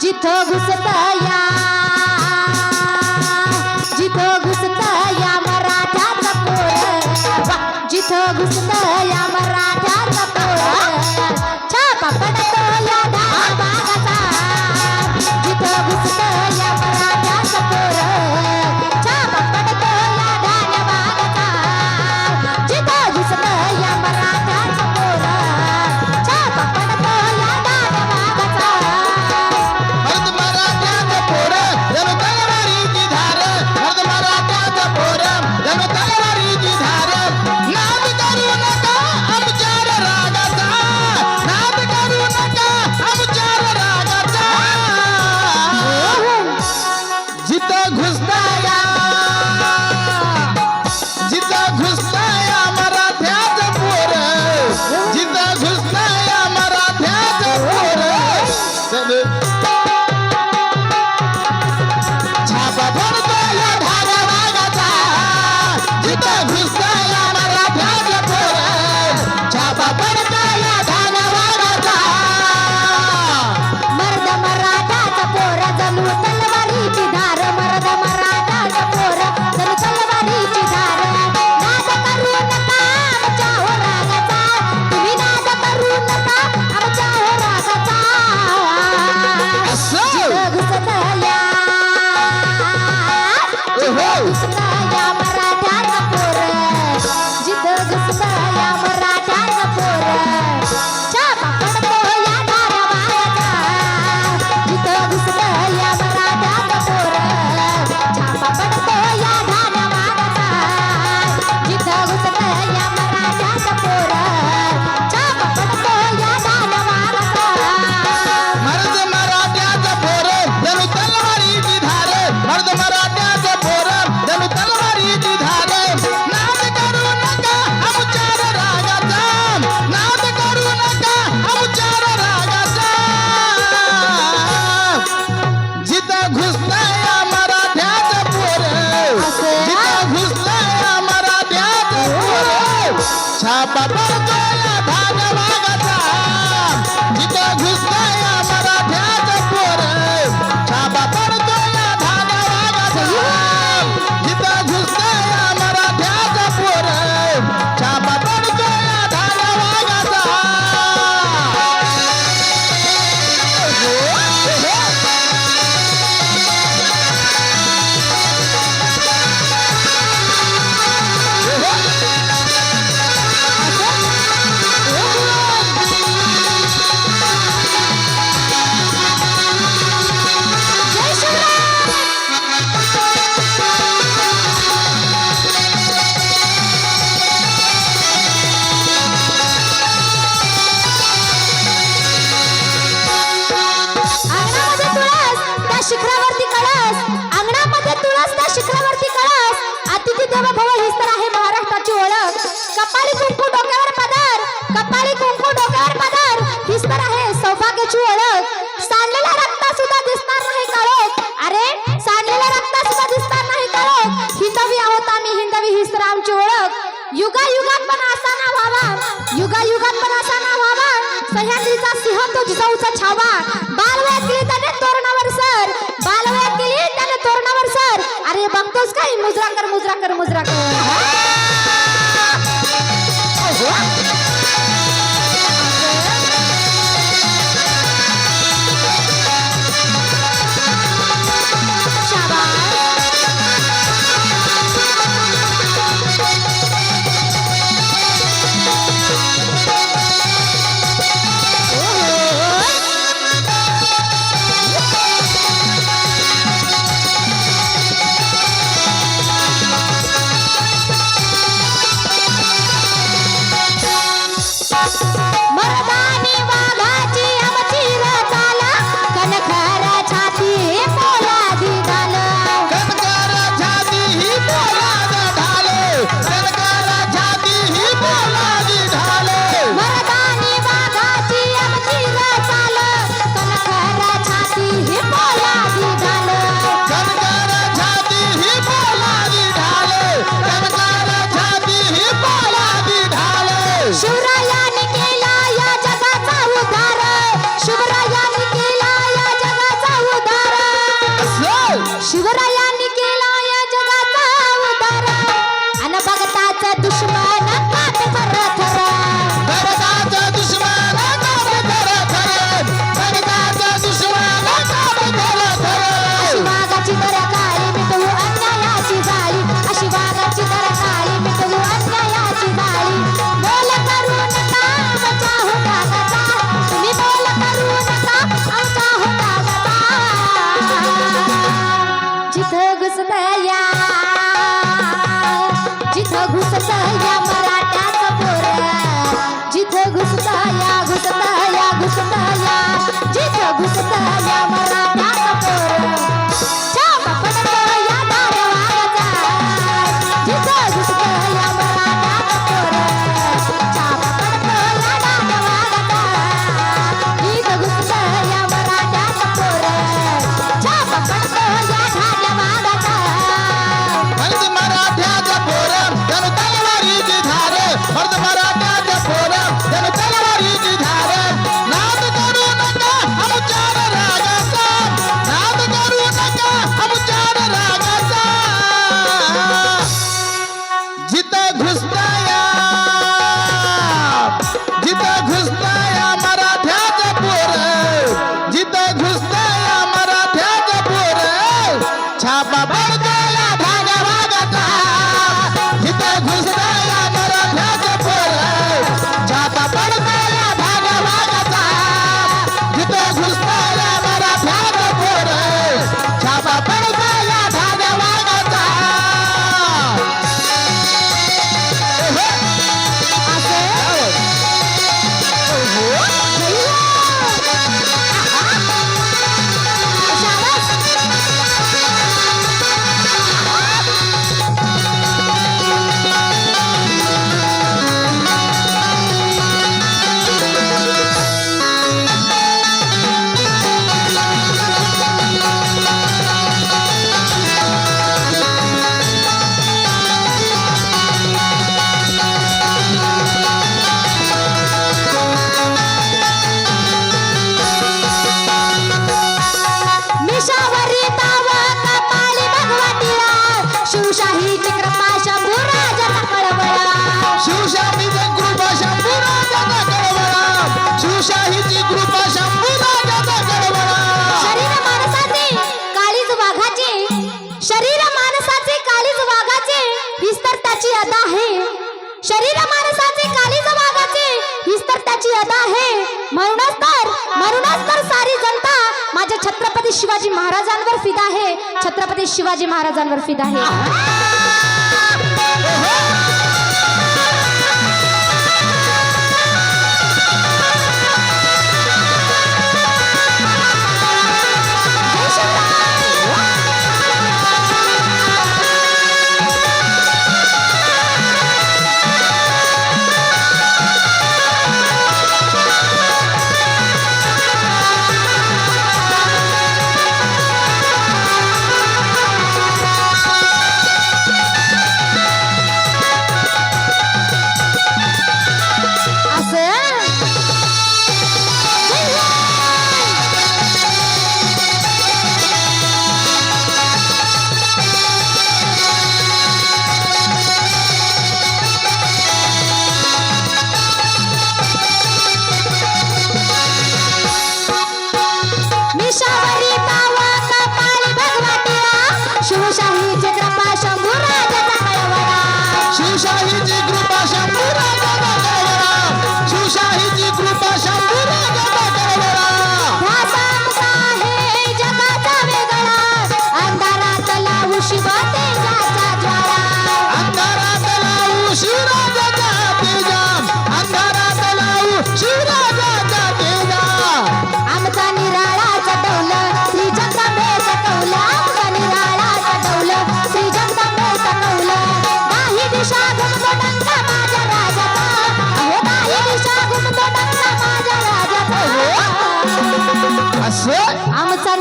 De tango o tá आमची छावा बालवयात गेली त्याने तोरणावर सर बालवयात गेली त्याने तोरणावर सर अरे बघतोस काय मुजरा कर मुजरा कर Música अदा आहे शरीर माणसाचे कालीज वाघाचे हीच तर त्याची अदा आहे म्हणूनच तर म्हणूनच तर सारी जनता माझ्या छत्रपती शिवाजी महाराजांवर फिदा आहे छत्रपती शिवाजी महाराजांवर फिदा आहे!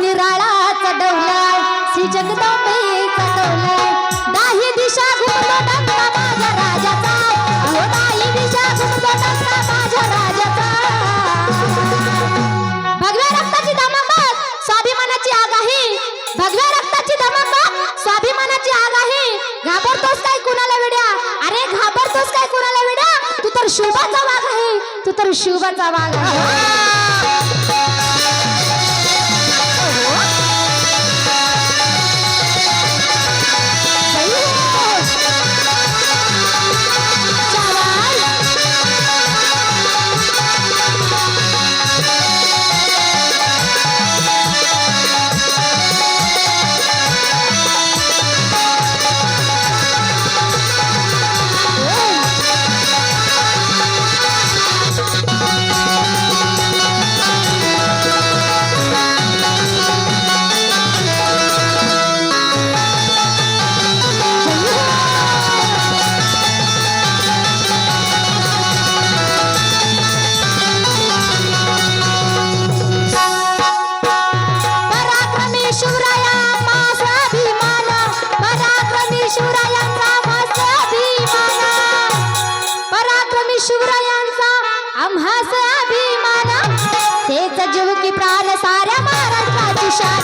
निराळा चढवलाय. श्री जगदंबे चढवलाय. दाही दिशा घुमतो डंका माझ्या राजाचा. अहो दाही दिशा माझ्या राजाचा. भगव्या रक्ताची धमक स्वाभिमानाची आग आहे. भगव्या रक्ताची धमक स्वाभिमानाची आग आहे. घाबरतोस काय कुणाला वेड्या? अरे घाबरतोस काय कुणाला वेड्या? तू तर शिवबाचा वाघ आहे. तू तर शिवबाचा वाघ आहे. तेच जीव की प्राण साऱ्या महाराष्ट्राची शान